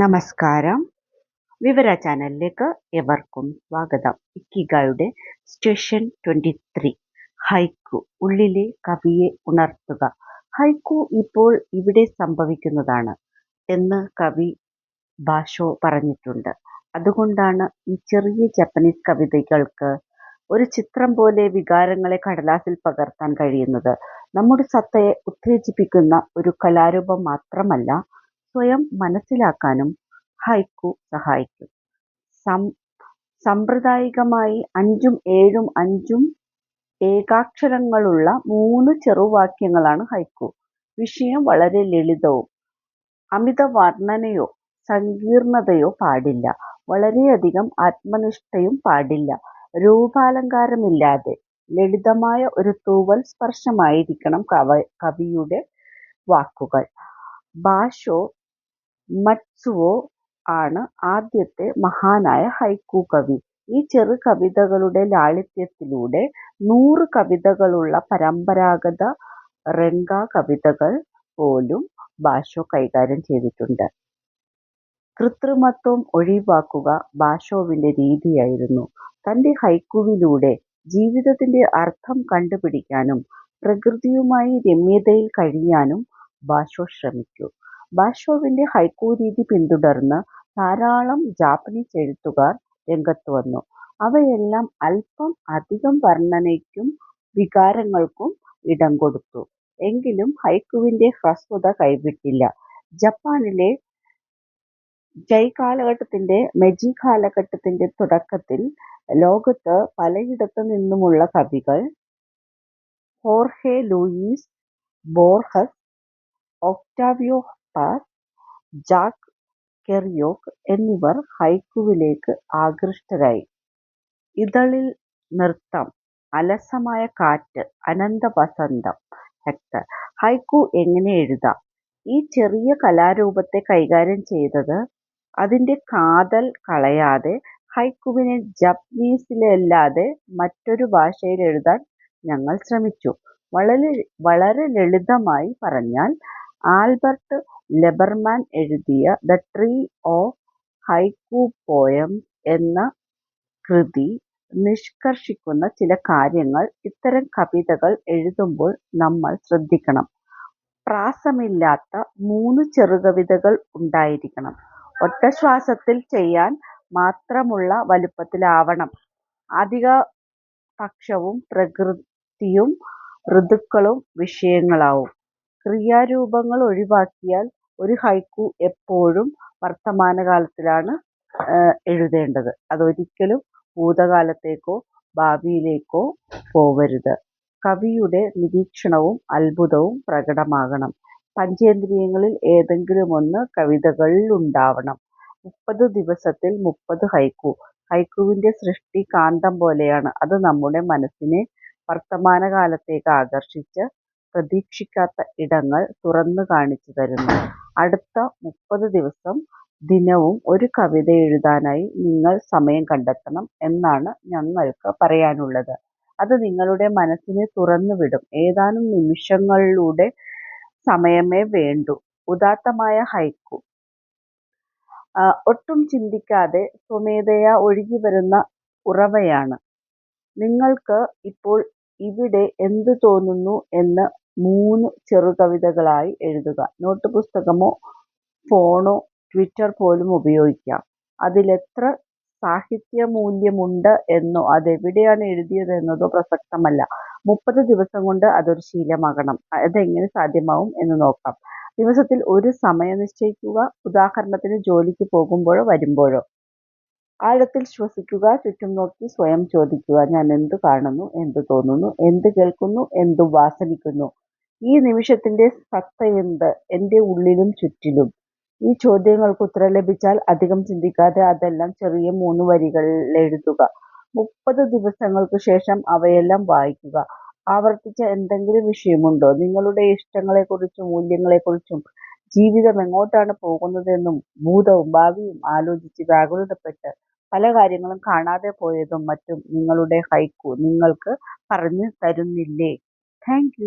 നമസ്കാരം. വിവര ചാനലിലേക്ക് എവർക്കും സ്വാഗതം. ഇക്കിഗായുടെ സ്റ്റേഷൻ ട്വന്റി ത്രീ ഹൈക്കു ഉള്ളിലെ കവിയെ ഉണർത്തുക. ഹൈക്കു ഇപ്പോൾ ഇവിടെ സംഭവിക്കുന്നതാണ് എന്ന് കവി ബാഷോ പറഞ്ഞിട്ടുണ്ട്. അതുകൊണ്ടാണ് ഈ ചെറിയ ജപ്പനീസ് കവിതകൾക്ക് ഒരു ചിത്രം പോലെ വികാരങ്ങളെ കടലാസിൽ പകർത്താൻ കഴിയുന്നത്. നമ്മുടെ സത്തയെ ഉത്തേജിപ്പിക്കുന്ന ഒരു കലാരൂപം മാത്രമല്ല സ്വയം മനസ്സിലാക്കാനും ഹൈക്കു സഹായിക്കും. സം സാമ്പ്രദായികമായി അഞ്ചും ഏഴും അഞ്ചും ഏകാക്ഷരങ്ങളുള്ള മൂന്ന് ചെറുവാക്യങ്ങളാണ് ഹൈക്കു. വിഷയം വളരെ ലളിതവും അമിത വർണനയോ സങ്കീർണതയോ പാടില്ല. വളരെയധികം ആത്മനിഷ്ഠയും പാടില്ല. രൂപാലങ്കാരമില്ലാതെ ലളിതമായ ഒരു തൂവൽ സ്പർശമായിരിക്കണം കവ കവിയുടെ വാക്കുകൾ. ബാഷോ മറ്റ്സുവോ ആണ് ആദ്യത്തെ മഹാനായ ഹൈക്കു കവി. ഈ ചെറു കവിതകളുടെ ലാളിത്യത്തിലൂടെ നൂറ് കവിതകളുള്ള പരമ്പരാഗത റെങ്ക കവിതകൾ പോലും ബാഷോ കൈകാര്യം ചെയ്തിട്ടുണ്ട്. കൃത്രിമത്വം ഒഴിവാക്കുക ബാഷോവിന്റെ രീതിയായിരുന്നു. തന്റെ ഹൈക്കുവിലൂടെ ജീവിതത്തിന്റെ അർത്ഥം കണ്ടുപിടിക്കാനും പ്രകൃതിയുമായി രമ്യതയിൽ കഴിയാനും ബാഷോ ശ്രമിച്ചു. ബാഷോവിന്റെ ഹൈക്കു രീതി പിന്തുടർന്ന് ധാരാളം ജാപ്പനീസ് എഴുത്തുകാർ രംഗത്തുവന്നു. അവയെല്ലാം അല്പം അധികം വർണനയ്ക്കും വികാരങ്ങൾക്കും ഇടം കൊടുത്തു. എങ്കിലും ഹൈക്കുവിന്റെ ഹ്രസ്വത കൈവിട്ടില്ല. ജപ്പാനിലെ ജൈ കാലഘട്ടത്തിന്റെ മെജി കാലഘട്ടത്തിന്റെ തുടക്കത്തിൽ ലോകത്ത് പലയിടത്തു നിന്നുമുള്ള കവികൾ ഹോർഹെ Luis Borges, Octavio Paz, Jack Kerouac എന്നിവർ ഹൈക്കുവിലേക്ക് ആകൃഷ്ടരായി. ഇതളിൽ നൃത്തം, അലസമായ കാറ്റ്, അനന്തവസന്തം. ഹെക്ടർ. ഹൈക്കു എങ്ങനെ എഴുതാം? ഈ ചെറിയ കലാരൂപത്തെ കൈകാര്യം ചെയ്തത് അതിന്റെ കാതൽ കളയാതെ ഹൈക്കുവിനെ ജപ്പനീസിലല്ലാതെ മറ്റൊരു ഭാഷയിൽ എഴുതാൻ ഞങ്ങൾ ശ്രമിച്ചു. വളരെ ലളിതമായി പറഞ്ഞാൽ ആൽബർട്ട് ലെബർമാൻ എഴുതിയ the tree of haiku poems എന്ന കൃതി നിഷ്കർഷിക്കുന്ന ചില കാര്യങ്ങൾ ഇത്തരം കവിതകൾ എഴുതുമ്പോൾ നമ്മൾ ശ്രദ്ധിക്കണം. പ്രാസമില്ലാത്ത മൂന്ന് ചെറുകവിതകൾ ഉണ്ടായിരിക്കണം. ഒറ്റശ്വാസത്തിൽ ചെയ്യാൻ മാത്രമുള്ള വലുപ്പത്തിലാവണം. അധികപക്ഷവും പ്രകൃതിയും ഋതുക്കളും വിഷയങ്ങളാവും. ക്രിയാരൂപങ്ങൾ ഒഴിവാക്കിയാൽ ഒരു ഹൈക്കു എപ്പോഴും വർത്തമാനകാലത്തിലാണ് എഴുതേണ്ടത്. അതൊരിക്കലും ഭൂതകാലത്തേക്കോ ഭാവിയിലേക്കോ പോവരുത്. കവിയുടെ നിരീക്ഷണവും അത്ഭുതവും പ്രകടമാകണം. പഞ്ചേന്ദ്രിയങ്ങളിൽ ഏതെങ്കിലും ഒന്ന് കവിതകളിലുണ്ടാവണം. മുപ്പത് ദിവസത്തിൽ മുപ്പത് ഹൈക്കു. ഹൈക്കുവിന്റെ സൃഷ്ടി കാന്തം പോലെയാണ്. അത് നമ്മുടെ മനസ്സിനെ വർത്തമാനകാലത്തേക്ക് ആകർഷിച്ച് പ്രതീക്ഷിക്കാത്ത ഇടങ്ങൾ തുറന്നു കാണിച്ചു തരുന്നു. അടുത്ത മുപ്പത് ദിവസം ദിനവും ഒരു കവിത എഴുതാനായി നിങ്ങൾ സമയം കണ്ടെത്തണം എന്നാണ് ഞങ്ങൾക്ക് പറയാനുള്ളത്. അത് നിങ്ങളുടെ മനസ്സിനെ തുറന്നുവിടും. ഏതാനും നിമിഷങ്ങളിലൂടെ സമയമേ വേണ്ടു ഉദാത്തമായ ഹൈക്കു. ഒട്ടും ചിന്തിക്കാതെ സ്വമേധയാ ഒഴുകിവരുന്ന ഉറവയാണ്. നിങ്ങൾക്ക് ഇപ്പോൾ ഇവിടെ എന്ത് തോന്നുന്നു എന്ന് മൂന്ന് ചെറുകവിതകളായി എഴുതുക. നോട്ട് പുസ്തകമോ ഫോണോ ട്വിറ്റർ പോലും ഉപയോഗിക്കാം. അതിലെത്ര സാഹിത്യ മൂല്യമുണ്ട് എന്നോ അതെവിടെയാണ് എഴുതിയതെന്നതോ പ്രസക്തമല്ല. മുപ്പത് ദിവസം കൊണ്ട് അതൊരു ശീലമാകണം. അതെങ്ങനെ സാധ്യമാവും എന്ന് നോക്കാം. ദിവസത്തിൽ ഒരു സമയം നിശ്ചയിക്കുക. ഉദാഹരണത്തിന് ജോലിക്ക് പോകുമ്പോഴോ വരുമ്പോഴോ. ആഴത്തിൽ ശ്വസിക്കുക. ചുറ്റും നോക്കി സ്വയം ചോദിക്കുക ഞാൻ എന്തു കാണുന്നു, എന്തു തോന്നുന്നു, എന്ത് കേൾക്കുന്നു, എന്ത് വാസനിക്കുന്നു, ഈ നിമിഷത്തിന്റെ സത്തയെന്ത് എന്റെ ഉള്ളിലും ചുറ്റിലും. ഈ ചോദ്യങ്ങൾക്ക് ഉത്തരം ലഭിച്ചാൽ അധികം ചിന്തിക്കാതെ അതെല്ലാം ചെറിയ മൂന്ന് വരികളിൽ എഴുതുക മുപ്പത് ദിവസങ്ങൾക്ക് ശേഷം അവയെല്ലാം വായിക്കുക. ആവർത്തിച്ച എന്തെങ്കിലും വിഷയമുണ്ടോ? നിങ്ങളുടെ ഇഷ്ടങ്ങളെക്കുറിച്ചും മൂല്യങ്ങളെക്കുറിച്ചും ജീവിതം എങ്ങോട്ടാണ് പോകുന്നതെന്നും ഭൂതവും ഭാവിയും ആലോചിച്ച് വ്യാകുലതപ്പെട്ട് പല കാര്യങ്ങളും കാണാതെ പോയതും മറ്റും നിങ്ങളുടെ ഹൈക്കു നിങ്ങൾക്ക് പറഞ്ഞു തരുന്നില്ലേ? താങ്ക്